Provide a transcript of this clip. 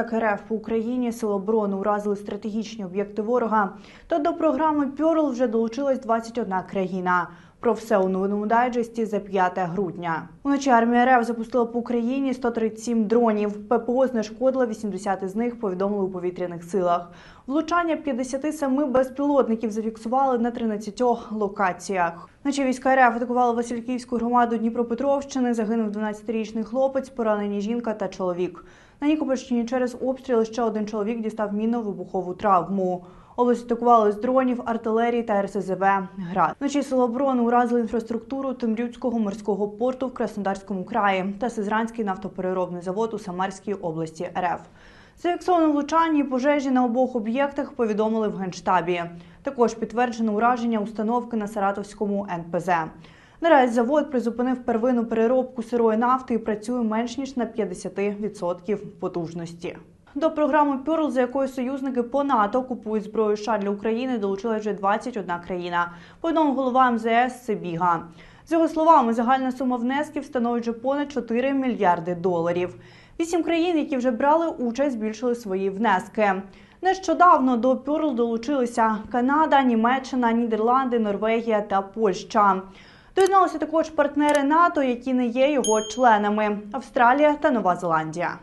Як РФ по Україні сили оборони уразили стратегічні об'єкти ворога, то до програми Пьорл вже долучилась 21 країна. Про все у новинному дайджесті за 5 грудня. Уночі армія РФ запустила по Україні 137 дронів. ППО знешкодила 80 із них, повідомили у повітряних силах. Влучання 57 безпілотників зафіксували на 13 локаціях. Вночі війська РФ атакували Васильківську громаду Дніпропетровщини. Загинув 12-річний хлопець, поранені жінка та чоловік. На Нікопольщині через обстріли ще один чоловік дістав мінно-вибухову травму. Область атакували з дронів, артилерії та РСЗВ «Град». Вночі сили оборони уразили інфраструктуру Темрюцького морського порту в Краснодарському краї та Сизранський нафтопереробний завод у Самарській області РФ. Зафіксовано влучання і пожежі на обох об'єктах повідомили в Генштабі. Також підтверджено ураження установки на Саратовському НПЗ. Наразі завод призупинив первинну переробку сирої нафти і працює менш ніж на 50% потужності. До програми Пьорл, за якою союзники по НАТО купують зброю США для України, долучилась вже 21 країна. Повідомив голова МЗС Сибіга. За його словами, загальна сума внесків становить вже понад 4 мільярди доларів. Вісім країн, які вже брали участь, збільшили свої внески. Нещодавно до Пьорл долучилися Канада, Німеччина, Нідерланди, Норвегія та Польща. Доєдналися також партнери НАТО, які не є його членами Австралія та Нова Зеландія.